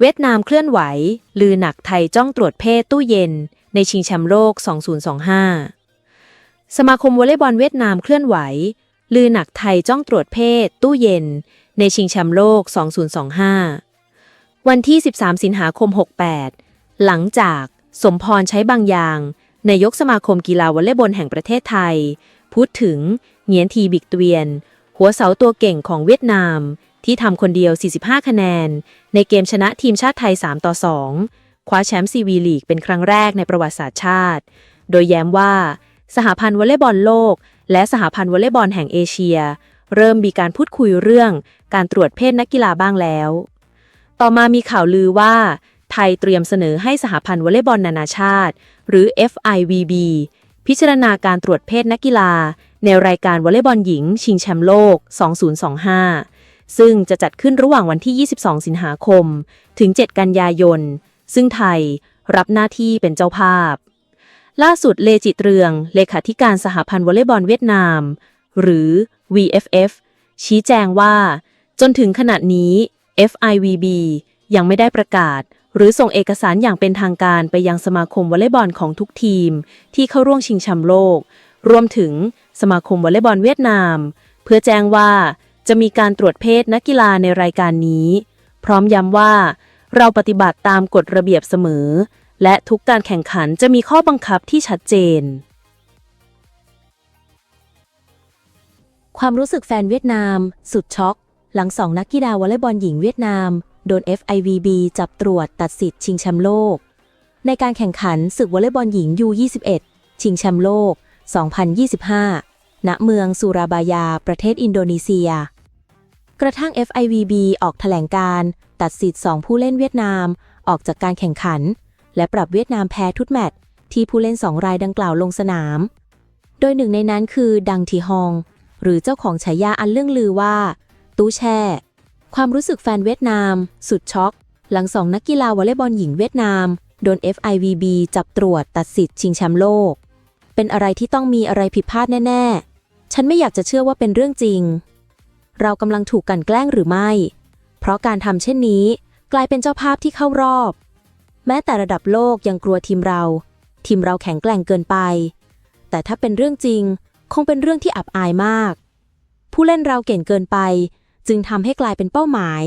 เวียดนามเคลื่อนไหว ลือหนักไทยจ้องตรวจเพศตู้เย็น ในชิงแชมป์โลก 2025 สมาคมวอลเลย์บอลเวียดนามเคลื่อนไหว ลือหนักไทยจ้องตรวจเพศ ตู้เย็น ในชิงแชมป์โลก 2025 วันที่ 13 สิงหาคม 68 หลังจากสมพรใช้บางอย่างนายกสมาคมกีฬาวอลเลย์บอลแห่งประเทศไทย พูดถึงเหงียนทีบิกเตวียน หัวเสาตัวเก่งของเวียดนาม ที่ทำคนเดียว 45 คะแนน ในเกมชนะทีมชาติไทย 3 ต่อ 2 คว้าแชมป์ซีวีลีกเป็นครั้งแรกในประวัติศาสตร์ชาติ โดยแย้มว่า สหพันธ์วอลเลย์บอลโลก และสหพันธ์วอลเลย์บอลแห่งเอเชีย เริ่มมีการพูดคุยเรื่องการตรวจเพศนักกีฬาบ้างแล้ว ต่อมามีข่าวลือว่า ไทยเตรียมเสนอให้สหพันธ์วอลเลย์บอลนานาชาติ หรือ FIVB พิจารณาการตรวจเพศนักกีฬา ในรายการวอลเลย์บอลหญิง ชิงแชมป์โลก 2025 ซึ่งจะจัดขึ้นระหว่างวันที่ 22 สิงหาคม ถึง 7 กันยายน ซึ่งไทยรับหน้าที่เป็นเจ้าภาพ ล่าสุดเลจิตเรือง เลขาธิการสหพันธ์วอลเลย์บอลเวียดนาม หรือ VFF ชี้แจงว่า จนถึงขณะนี้ FIVB ยังไม่ได้ประกาศ หรือส่งเอกสารอย่างเป็นทางการไปยังสมาคมวอลเลย์บอลของทุกทีม ที่เข้าร่วมชิงแชมป์โลก รวมถึงสมาคมวอลเลย์บอลเวียดนาม เพื่อแจ้งว่า จะมีการตรวจเพศนักกีฬาในรายการนี้ พร้อมย้ำว่า เราปฏิบัติตามกฎระเบียบเสมอ และทุกการแข่งขันจะมีข้อบังคับที่ชัดเจน ความรู้สึกแฟนเวียดนาม สุดช็อก หลังสองนักกีฬาวอลเลย์บอลหญิงเวียดนาม โดน FIVB จับตรวจตัดสิทธิ์ชิงแชมป์โลก ในการแข่งขันศึกวอลเลย์บอลหญิง U21 ชิงแชมป์โลก 2025 ณ เมืองสุราบายา ประเทศอินโดนีเซีย กระทั่ง FIVB ออกแถลงการ ตัดสิทธิ์2ผู้เล่นเวียดนาม ออกจากการแข่งขัน และปรับเวียดนามแพ้ทุกแมตช์ที่ผู้เล่น 2 รายดังกล่าวลงสนาม โดยหนึ่งในนั้นคือดังทีฮอง หรือเจ้าของฉายาอันเรื่องลือว่า ตู้แช่ ความรู้สึกแฟนเวียดนาม สุดช็อก หลังสองนักกีฬาวอลเลย์บอลหญิงเวียดนามโดน FIVB จับตรวจตัดสิทธิ์ชิงแชมป์โลก เป็นอะไรที่ต้องมีอะไรผิดพลาดแน่ ๆ ฉันไม่อยากจะเชื่อว่าเป็นเรื่องจริง เรากำลังถูกกันแกล้งหรือไม่ เพราะการทำเช่นนี้ กลายเป็นเจ้าภาพที่เข้ารอบ แม้แต่ระดับโลกยังกลัวทีมเรา ทีมเราแข็งแกร่งเกินไป แต่ถ้าเป็นเรื่องจริง คงเป็นเรื่องที่อับอายมาก ผู้เล่นเราเก่งเกินไป จึงทำให้กลายเป็นเป้าหมาย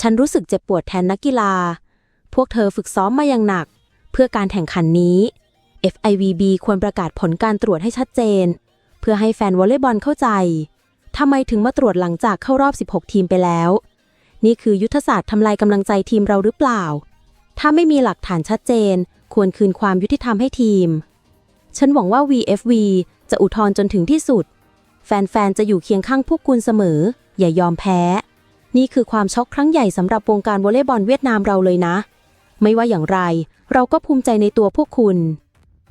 ฉันรู้สึกเจ็บปวดแทนนักกีฬา พวกเธอฝึกซ้อมมาอย่างหนัก เพื่อการแข่งขันนี้ FIVB ควรประกาศผลการตรวจให้ชัดเจน เพื่อให้แฟนวอลเลย์บอลเข้าใจ ทำไมถึงมาตรวจหลังจากเข้ารอบ 16 ทีมไปแล้ว นี่คือยุทธศาสตร์ทำลายกำลังใจทีมเราหรือเปล่า ถ้าไม่มีหลักฐานชัดเจน ควรคืนความยุติธรรมให้ทีม ฉันหวังว่า VFV จะอุทธรณ์จนถึงที่สุด แฟน ๆ จะอยู่เคียงข้างพวกคุณเสมอ อย่ายอมแพ้ นี่คือความช็อกครั้งใหญ่สำหรับวงการวอลเลย์บอลเวียดนามเราเลยนะ ไม่ว่าอย่างไร เราก็ภูมิใจในตัวพวกคุณ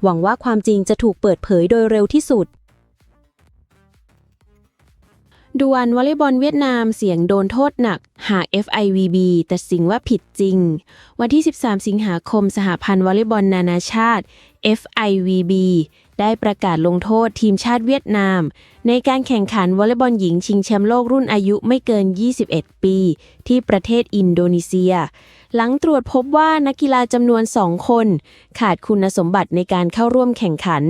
หวังว่าความจริงจะถูกเปิดเผยโดยเร็วที่สุด ดวลวอลเลย์บอลเวียดนามเสียงโดนโทษหนัก หาก FIVB ตัดสินว่าผิดจริง วันที่ 13 สิงหาคมสหพันธ์วอลเลย์บอลนานาชาติ FIVB ได้ประกาศลงโทษทีมชาติเวียดนาม ในการแข่งขันวอลเลย์บอลหญิงชิงแชมป์โลกรุ่นอายุไม่เกิน 21 ปี ที่ประเทศอินโดนีเซีย หลังตรวจพบว่านักกีฬาจำนวน 2 คน ขาดคุณสมบัติในการเข้าร่วมแข่งขัน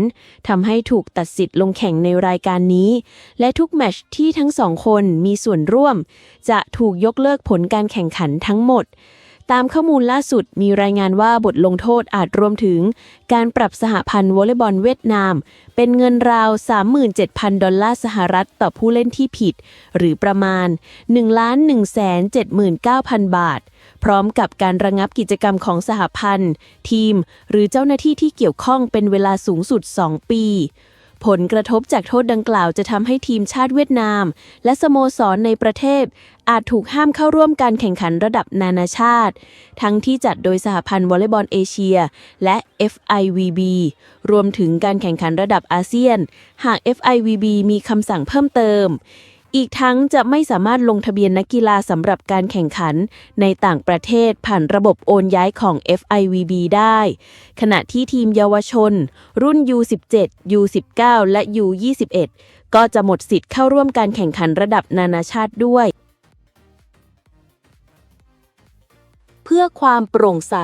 ทำให้ถูกตัดสิทธิ์ลงแข่งในรายการนี้ และทุกแมชที่ทั้งสองคนมีส่วนร่วม จะถูกยกเลิกผลการแข่งขันทั้งหมด ตามข้อมูลล่าสุดมีรายงานว่าบทลงโทษอาจรวมถึง การปรับสหพันธ์วอลเลย์บอลเวียดนาม เป็นเงินราว 37,000 ดอลลาร์สหรัฐต่อผู้เล่นที่ผิด หรือประมาณ 1,179,000 บาท พร้อมกับการระงับกิจกรรมของสหพันธ์ ทีม หรือเจ้าหน้าที่ที่เกี่ยวข้องเป็นเวลาสูงสุด 2 ปี ผลกระทบจากโทษดังกล่าวจะทำให้ทีมชาติเวียดนาม และสโมสรในประเทศ อาจถูกห้ามเข้าร่วมการแข่งขันระดับนานาชาติ ทั้งที่จัดโดยสหพันธ์วอลเลย์บอลเอเชีย และ FIVB รวมถึงการแข่งขันระดับอาเซียน หาก FIVB มีคำสั่งเพิ่มเติม อีกทั้งจะไม่สามารถลงทะเบียนนักกีฬาสำหรับการแข่งขันในต่างประเทศผ่านระบบโอนย้ายของ FIVB ได้ ขณะที่ทีมเยาวชน รุ่น U17 U19 และ U21 ก็จะหมดสิทธิ์เข้าร่วมการแข่งขันระดับนานาชาติด้วย เพื่อความโปร่งใส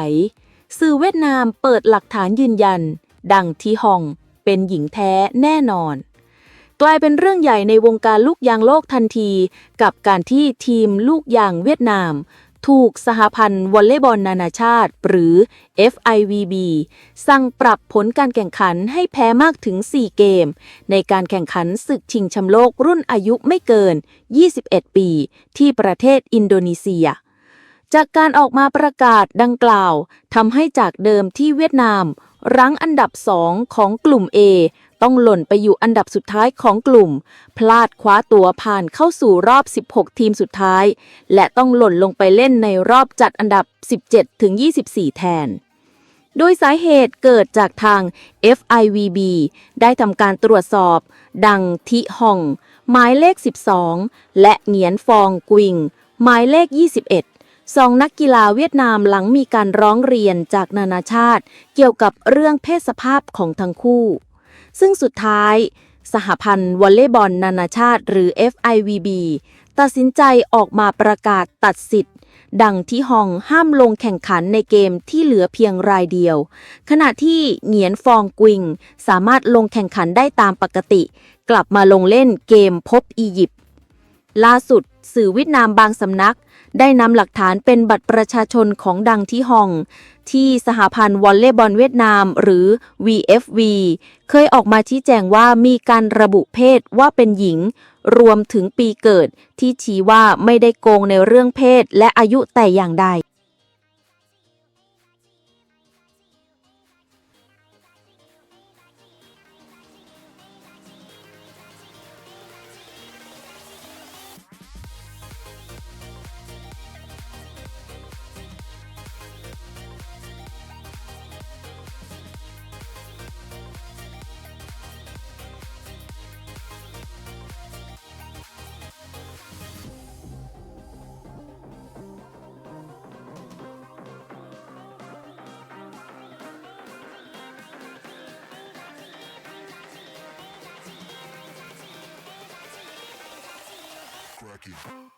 สื่อเวียดนามเปิดหลักฐานยืนยัน ดังทีฮองเป็นหญิงแท้แน่นอน กลายเป็นเรื่องใหญ่ในวงการลูกยางโลกทันที กับการที่ทีมลูกยางเวียดนาม ถูกสหพันธ์วอลเลย์บอลนานาชาติ หรือ FIVB สั่งปรับผลการแข่งขันให้แพ้มากถึง 4 เกม ในการแข่งขันศึกชิงแชมป์โลกรุ่นอายุไม่เกิน 21 ปี ที่ประเทศอินโดนีเซียจากการออกมาประกาศดังกล่าวทำให้จากเดิมที่เวียดนาม รั้งอันดับสองของกลุ่ม A ต้องหล่นไปอยู่อันดับสุดท้ายของกลุ่ม พลาดคว้าตัวผ่านเข้าสู่รอบ 16 ทีมสุดท้าย และต้องหล่นลงไปเล่นในรอบจัดอันดับ 17 ถึง 24 แทน โดยสาเหตุเกิดจากทาง FIVB ได้ทำการตรวจสอบ ดังทิฮอง หมายเลข 12 และเหงียนฟองกวิง หมายเลข 21สองนักกีฬาเวียดนามหลังมีการร้องเรียนจากนานาชาติ เกี่ยวกับเรื่องเพศสภาพของทั้งคู่ ซึ่งสุดท้าย สหพันธ์วอลเลย์บอลนานาชาติ หรือ FIVB ตัดสินใจออกมาประกาศตัดสิทธิ์ ดังที่ฮองห้ามลงแข่งขันในเกมที่เหลือเพียงรายเดียว ขณะที่เหงียนฟองกวิง สามารถลงแข่งขันได้ตามปกติ กลับมาลงเล่นเกมพบอียิปต์ล่าสุดสื่อเวียดนามบางสำนัก ได้นำหลักฐานเป็นบัตรประชาชนของดังที่ฮอง ที่สหพันธ์วอลเลย์บอลเวียดนามหรือ VFV เคยออกมาชี้แจงว่ามีการระบุเพศว่าเป็นหญิง รวมถึงปีเกิดที่ชี้ว่าไม่ได้โกงในเรื่องเพศและอายุแต่อย่างใด Rocky.